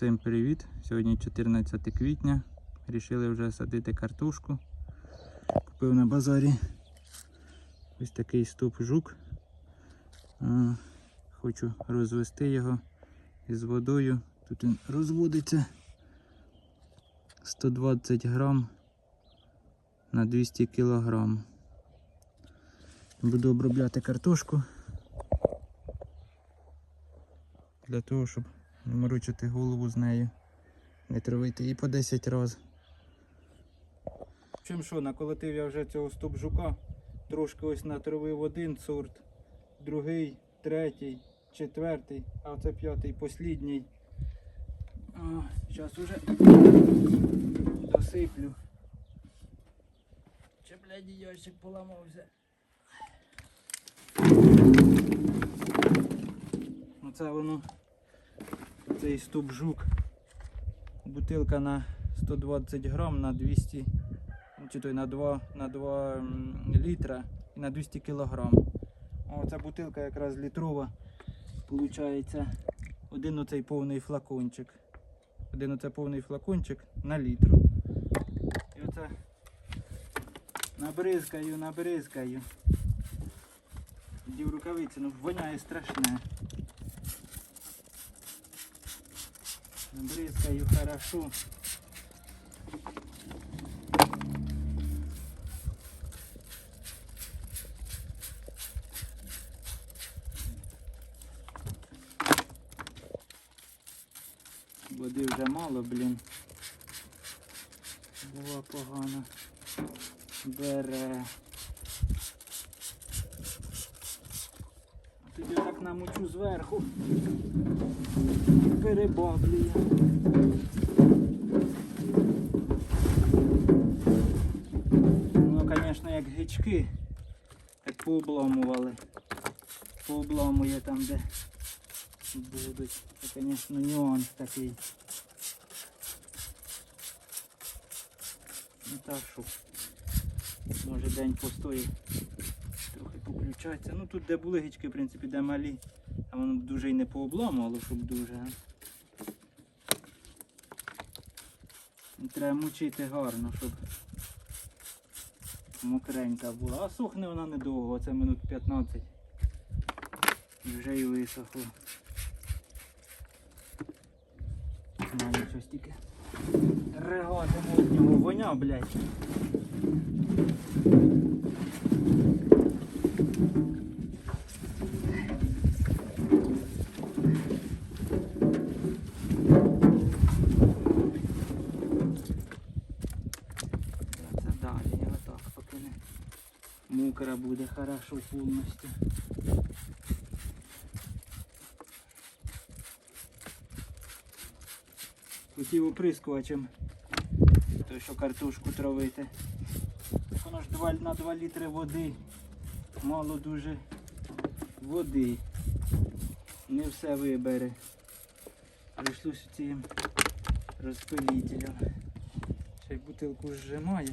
Всім привіт! Сьогодні 14 квітня. Рішили вже садити картошку. Купив на базарі ось такий стоп жук. Хочу розвести його із водою. Тут він розводиться 120 грам на 200 кілограм. Буду обробляти картошку для того, щоб не морочити голову з нею, не травити її по 10 разів. Чим що, наколотив я вже цього стоп-жука, трошки ось натравив один сорт, другий, третій, четвертий, а це п'ятий, послідній. Зараз уже досиплю. Чи, блядь, ящик поламався. Оце воно цей стоп жук. Бутилка на 120 грам на 200, ну, чи то на 2, на 2 літра і на 200 кілограм. Оця бутилка якраз літрова. Получається один оцей повний флакончик. Один оце повний флакончик на літру. І оце набризкаю, набризкаю. Дів рукавиці, ну воняє страшне. Бризкаю хорошо. Води вже мало, блін. Була погано. Бере. Тоді так намочу зверху. Перебаблює. Ну, звісно, як гички, як пообламували. Пообламує там, де будуть. Це, звісно, нюанс такий. Ну так що, може день постоїть, трохи поключається. Ну тут де були гички, в принципі, де малі, а воно дуже і не пообламувало, щоб дуже. а. І Треба мучити гарно, щоб мокренька була. А сохне вона недовго, це минут 15. І вже і висохло. Маю щось тільки ригатиму від нього воня, блядь. Це далі, отак, поки не мокра буде хорошо повністю. Хотів оприскувачем, той що картошку травити. Так Воно ж на 2 літри води. Мало дуже води. Не все вибере. Прийшлося цим розпилителем. Ще й бутилку зжимає.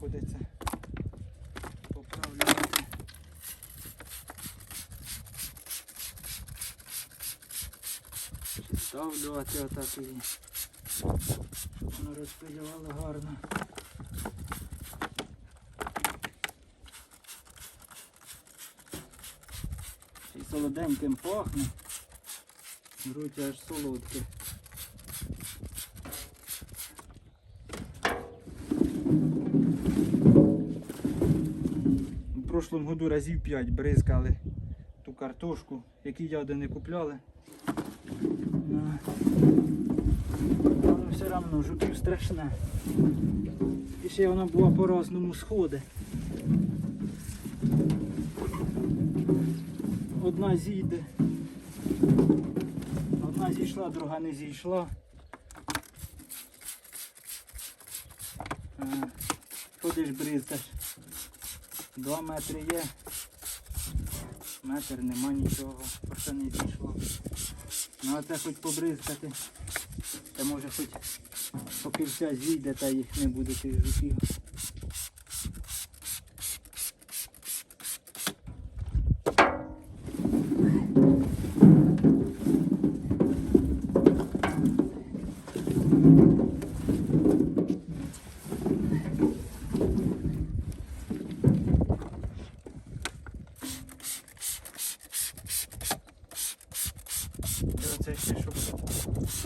Приходиться поправляти. Ставлювати отак і щоб воно розпилювало гарно. Й солоденьким пахне. Грудь аж солодке. Прошлому году разів 5 бризкали ту картошку, які яди не купляли. Ну, Воно все одно жуків страшне. І ще воно було по-разному сходи. Одна зійде. Одна зійшла, друга не зійшла. Е, Ходиш бризкаш. Два метри є. Метр нема нічого, просто не зійшло. Ну а це хоч побризкати. Та може хоч поки вся зійде, та їх не буде тих жуків.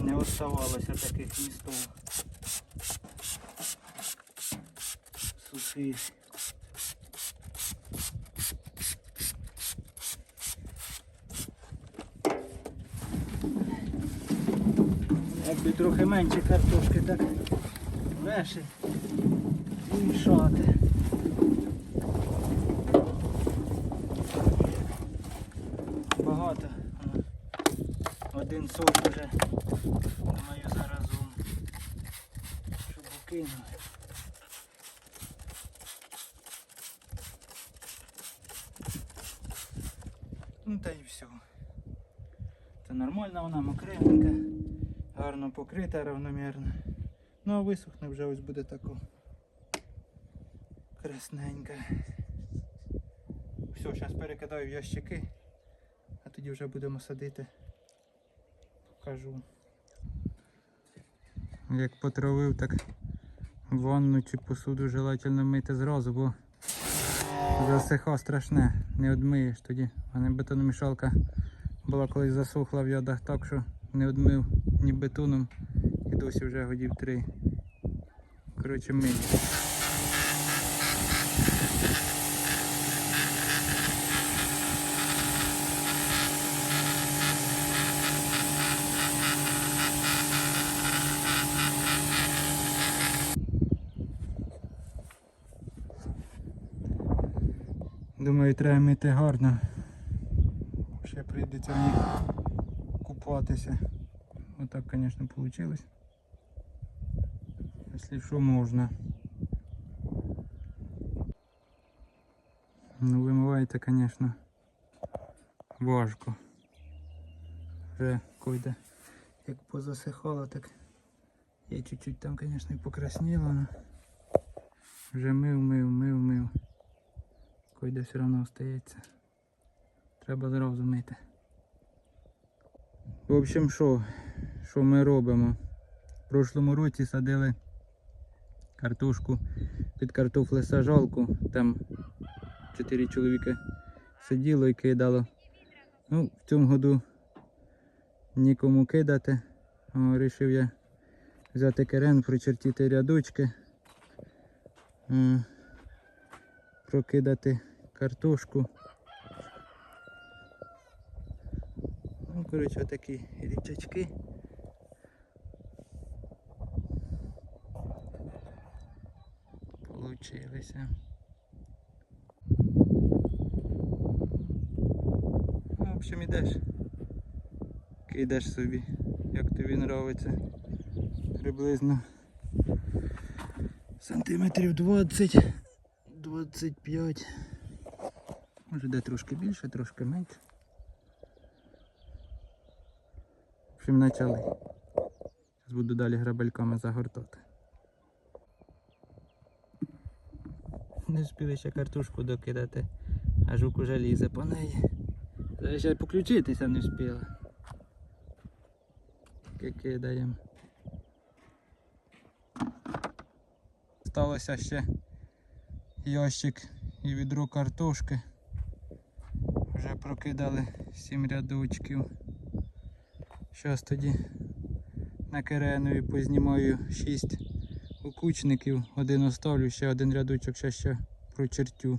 Не оставалося таких містов. Сухих. Якби трохи менше картошки, так легше мішати. Багато. Воно. Один сорт вже маю заразом. Щоб укинув. Ну та й все. Це нормальна вона мокренька, гарно покрита равномірно. Ну а висохне вже ось буде тако красненька. Все, зараз перекидаю в ящики, а тоді вже будемо садити. Покажу. Як потравив, так ванну чи посуду желательно мити зразу, бо засиха страшне, не одмиєш тоді. У мене бетономішалка була колись засухла в ядах так, що не одмив ні бетоном і досі вже годів три. Коротше, мий. Думаю, треба мити гарно. Ще прийдеться в них купатися. Отак, звісно, вийшло. Якщо що можна. Ну вимивається, звісно, важко. Вже койде. Як позасихало, так я чуть-чуть там, звісно, і покрасніло. но Вже мив, мив, мив, мив. Койде все одно остається. Треба зразу мити. В общем, що? Що ми робимо? В прошлому році садили картошку під картофлесажалку. Там чотири чоловіки сиділо і кидало. Ну, в цьому году нікому кидати. О, рішив я взяти керен, прочертити рядочки, прокидати картошку. Ну, коротше, отакі річачки. Получилися. Ну, в общем, ідеш. Кидаєш собі, як тобі нравиться. Приблизно сантиметрів 20, 25. Може де трошки більше, трошки менше. В почали. Зараз буду далі грабельками загортати. Не встигли ще картошку докидати, а жук уже лізе по неї. Та ще поключитися не встигла. Кидаємо. Сталося ще ящик і відро картошки. Вже прокидали 7 рядочків. Зараз тоді на керенові познімаю 6 окучників, один оставлю, ще один рядочок ще ще прочертю.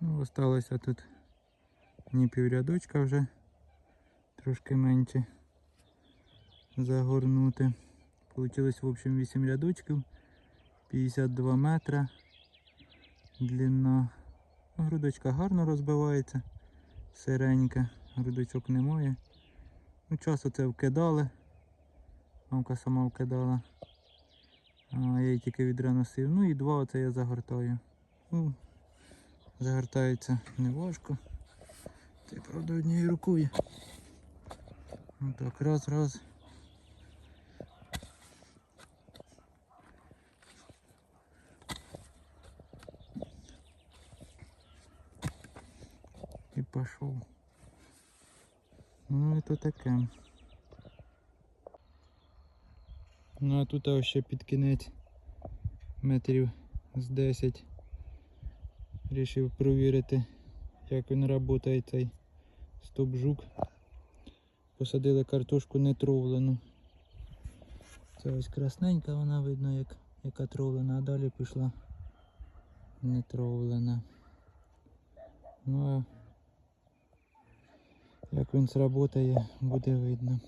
Ну, осталося тут ні піврядочка вже, трошки менше загорнути. Получилось в общем 8 рядочків, 52 метра длина. Ну, Грудочка гарно розбивається, сиренька, грудочок немає. Ну, часу це вкидали. Мамка сама вкидала. А я її тільки відра носив. Ну і два оце я загортаю. Ну, загортається неважко. Це правда однією рукою. Отак, раз, раз. Пішов. Ну це таке. Ну а тут ось ще під кінець метрів з 10 рішив провірити, як він працює цей Стоп жук. Посадили картошку не тровлену. Це ось красненька, вона видно, як, яка тровлена, а далі пішла не тровлена. Ну а як він сработає, буде видно.